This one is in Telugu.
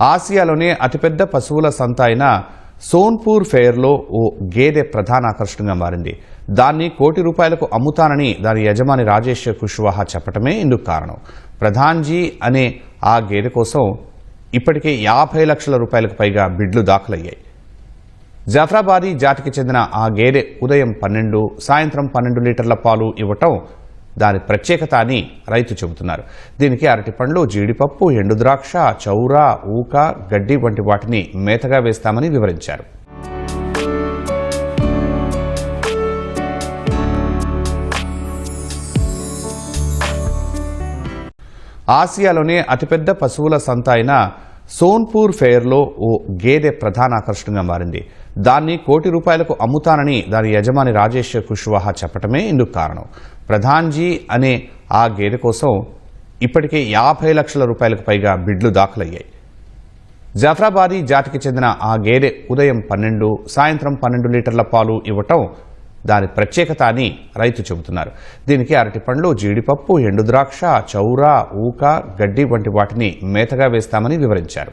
ఆసియాలోనే అతిపెద్ద పశువుల సంత అయిన సోన్పూర్ ఫెయిర్లో ఓ గేదె ప్రధాన ఆకర్షణగా మారింది. దాన్ని కోటి రూపాయలకు అమ్ముతానని దాని యజమాని రాజేష్ కుష్వాహా చెప్పటమే ఇందుకు కారణం. ప్రధాన్జీ అనే ఆ గేదె కోసం ఇప్పటికే యాభై లక్షల రూపాయలకు పైగా బిడ్లు దాఖలయ్యాయి. జాఫ్రాబాదీ జాతికి చెందిన ఆ గేదె ఉదయం పన్నెండు సాయంత్రం పన్నెండు లీటర్ల పాలు ఇవ్వటం దాని ప్రత్యేకత అని రైతు చెబుతున్నారు. దీనికి అరటిపండ్లు జీడిపప్పు ఎండుద్రాక్ష చౌర చౌరా ఊక గడ్డి వంటి వాటిని మేతగా వేస్తామని వివరించారు. ఆసియాలోనే అతిపెద్ద పశువుల సంత అయిన సోన్పూర్ ఫెయిర్లో ఓ గేదె ప్రధాన ఆకర్షణగా మారింది. దాన్ని కోటి రూపాయలకు అమ్ముతానని దాని యజమాని రాజేష్ కుష్వాహా చెప్పటమే ఇందుకు కారణం. ప్రధాన్జీ అనే ఆ గేదె కోసం ఇప్పటికే యాభై లక్షల రూపాయలకు పైగా బిడ్లు దాఖలయ్యాయి. జాఫ్రాబాదీ జాతికి చెందిన ఆ గేదె ఉదయం పన్నెండు సాయంత్రం పన్నెండు లీటర్ల పాలు ఇవ్వటం దాని ప్రత్యేకత అని రైతు చెబుతున్నారు. దీనికి అరటిపండ్లు జీడిపప్పు ఎండుద్రాక్ష చౌర చౌరా ఊక గడ్డి వంటి వాటిని మేతగా వేస్తామని వివరించారు.